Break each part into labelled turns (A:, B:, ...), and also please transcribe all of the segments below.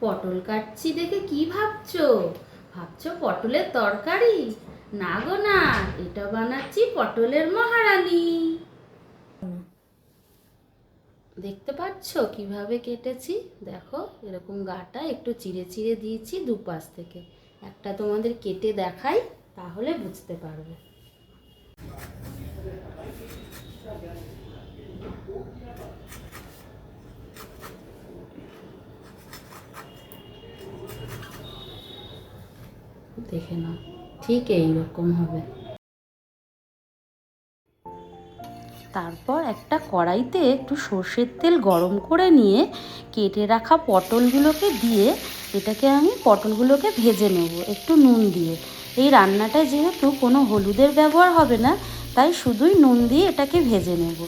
A: পটল কাটছি দেখে কি ভাবছ? ভাবছ পটলের তরকারি? না গো না, এটা বানাচ্ছি পটলের মহারানী। দেখতে পাচ্ছ কীভাবে কেটেছি? দেখো, এরকম গাটা একটু চিড়ে চিড়ে দিয়েছি দুপাশ থেকে। একটা তোমাদের কেটে দেখাই, তাহলে বুঝতে পারবে। দেখে নাও। ঠিক এইরকম হবে। তারপর একটা কড়াইতে একটু সর্ষের তেল গরম করে নিয়ে কেটে রাখা পটলগুলোকে দিয়ে এটাকে আমি পটলগুলোকে ভেজে নেব, একটু নুন দিয়ে। এই রান্নাটায় যেহেতু কোনো হলুদের ব্যবহার হবে না, তাই শুধুই নুন দিয়ে এটাকে ভেজে নেব।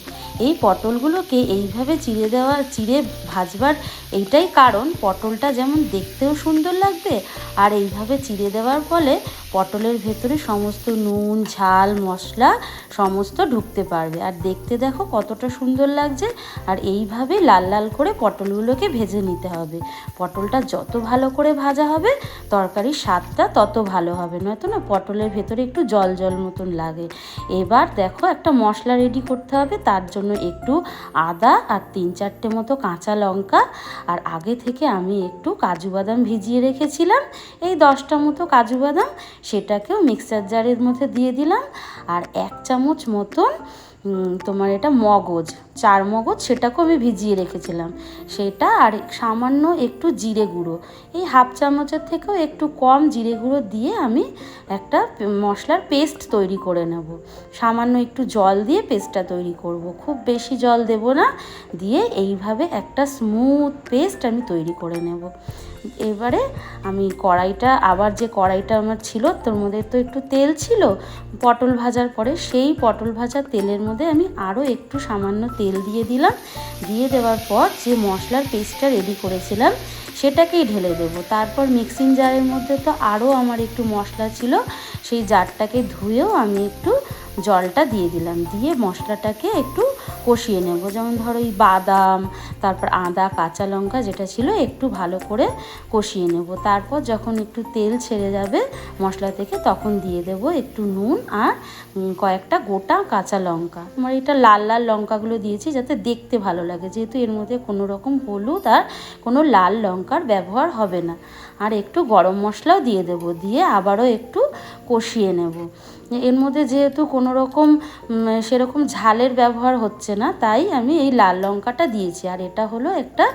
A: এই পটলগুলোকে এইভাবে চিড়ে দেওয়া, চিড়ে ভাজবার এইটাই কারণ। পটলটা যেমন দেখতেও সুন্দর লাগবে আর এইভাবে চিড়ে দেওয়ার ফলে পটলের ভেতরে সমস্ত নুন, ঝাল, মশলা সমস্ত ঢুকতে পারবে। আর দেখতে দেখো কতটা সুন্দর লাগছে। আর এইভাবে লাল লাল করে পটলগুলোকে ভেজে নিতে হবে। পটলটা যত ভালো করে ভাজা হবে, তরকারির স্বাদটা তত ভালো হবে। নয়তো না পটলের ভেতরে একটু জল জল মতন লাগে। এবার দেখো একটা মশলা রেডি করতে হবে, তার জন্য একটু আদা আর তিন চারটে মতো কাঁচা লঙ্কা। আর আগে থেকে আমি একটু কাজু বাদাম ভিজিয়ে রেখেছিলাম। এই দশটা মতো কাজু বাদাম সেটাকেও মিক্সার জারের মধ্যে দিয়ে দিলাম। আর এক চামচ মতন তোমার এটা মগজ। চার মগজ সেটাকেও আমি ভিজিয়ে রেখেছিলাম। সেটা আর সামান্য একটু জিরে গুঁড়ো। এই হাফ চামচের থেকেও একটু কম জিরে গুঁড়ো দিয়ে আমি একটা মশলার পেস্ট তৈরি করে নেব। সামান্য একটু জল দিয়ে পেস্টটা তৈরি করব। খুব বেশি জল দেব না। দিয়ে এইভাবে একটা স্মুথ পেস্ট আমি তৈরি করে নেব। এবারে আমি কড়াইটা, আবার যে কড়াইটা আমার ছিল, তোর মধ্যে তো একটু তেল ছিল, পটল ভাজার পরে সেই পটল ভাজার তেলের মধ্যে আমি আরও একটু সামান্য তেল দিয়ে দিলাম। দিয়ে দেওয়ার পর যে মশলার পেস্টটা রেডি করেছিলাম, সেটাকেই ঢেলে দেব। তারপর মিক্সিং জারের মধ্যে তো আরও আমার একটু মশলা ছিল, সেই জারটাকে ধুয়েও আমি একটু জলটা দিয়ে দিলাম। দিয়ে মশলাটাকে একটু কষিয়ে নেব। যেমন ধরো এই বাদাম, তারপর আদা, কাঁচা লঙ্কা যেটা ছিল একটু ভালো করে কষিয়ে নেব। তারপর যখন একটু তেল ছেড়ে যাবে মশলা থেকে, তখন দিয়ে দেব একটু নুন আর কয়েকটা গোটা কাঁচা লঙ্কা। আমার এটা লাল লাল লঙ্কাগুলো দিয়েছি যাতে দেখতে ভালো লাগে। যেহেতু এর মধ্যে কোনো রকম হলুদ আর কোনো লাল লঙ্কার ব্যবহার হবে না। আর একটু গরম মশলাও দিয়ে দেব। দিয়ে আবারও একটু কষিয়ে নেব। এর মধ্যে যেহেতু কোনো রকম সেরকম ঝালের ব্যবহার হচ্ছে না, তাই আমি এই লাল লঙ্কাটা দিয়েছি। আর এটা হলো একটা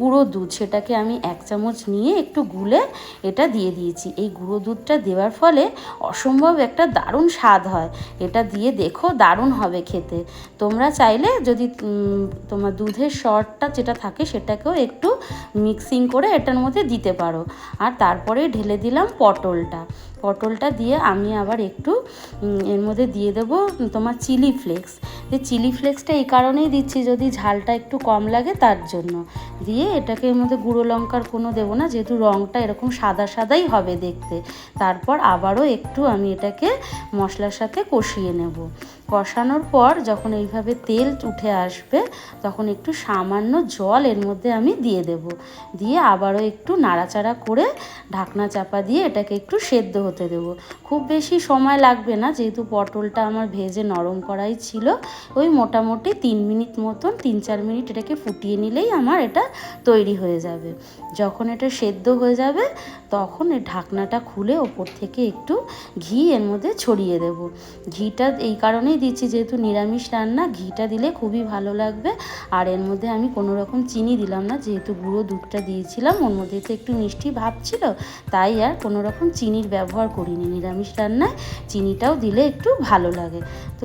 A: গুঁড়ো দুধ, সেটাকে আমি এক চামচ নিয়ে একটু গুলে এটা দিয়ে দিয়েছি। এই গুঁড়ো দুধটা দেওয়ার ফলে অসম্ভব একটা দারুণ স্বাদ হয়। এটা দিয়ে দেখো দারুণ হবে খেতে। তোমরা চাইলে যদি তোমার দুধের শর্টটা যেটা থাকে সেটাকেও একটু মিক্সিং করে এটার মধ্যে দিতে পারো। আর তারপরে ঢেলে দিলাম পটলটা। পটলটা দিয়ে আমি আবার একটু এর মধ্যে দিয়ে দেবো তোমার চিলি ফ্লেক্স। যে চিলি ফ্লেক্সটা এই কারণেই দিচ্ছি যদি ঝালটা একটু কম লাগে তার জন্য। দিয়ে এটাকে এর মধ্যে গুঁড়ো লঙ্কার কোনো দেবো না, যেহেতু রঙটা এরকম সাদা সাদাই হবে দেখতে। তারপর আবারও একটু আমি এটাকে মশলার সাথে কষিয়ে নেব। কষানোর পর যখন এইভাবে তেল উঠে আসবে, তখন একটু সামান্য জল এর মধ্যে আমি দিয়ে দেব। দিয়ে আবারও একটু নাড়াচাড়া করে ঢাকনা চাপা দিয়ে এটাকে একটু সেদ্ধ হতে দেব। খুব বেশি সময় লাগবে না, যেহেতু পটলটা আমার ভেজে নরম করাই ছিল। ওই মোটামুটি তিন মিনিট মতন, তিন চার মিনিট এটাকে ফুটিয়ে নিলেই আমার এটা তৈরি হয়ে যাবে। যখন এটা সেদ্ধ হয়ে যাবে, তখন এই ঢাকনাটা খুলে ওপর থেকে একটু ঘি এর মধ্যে ছড়িয়ে দেব। ঘিটা এই কারণেই দিচ্ছি, যেহেতু নিরামিষ রান্না, ঘিটা দিলে খুবই ভালো লাগবে। আর এর মধ্যে আমি কোনো রকম চিনি দিলাম না, যেহেতু গুঁড়ো দুধটা দিয়েছিলাম, ওর মধ্যে তো একটু মিষ্টি ভাব ছিল, তাই আর কোনো রকম চিনির ব্যবহার করিনি নিরামিষ রান্নায়। চিনিটাও দিলে একটু ভালো লাগে। তো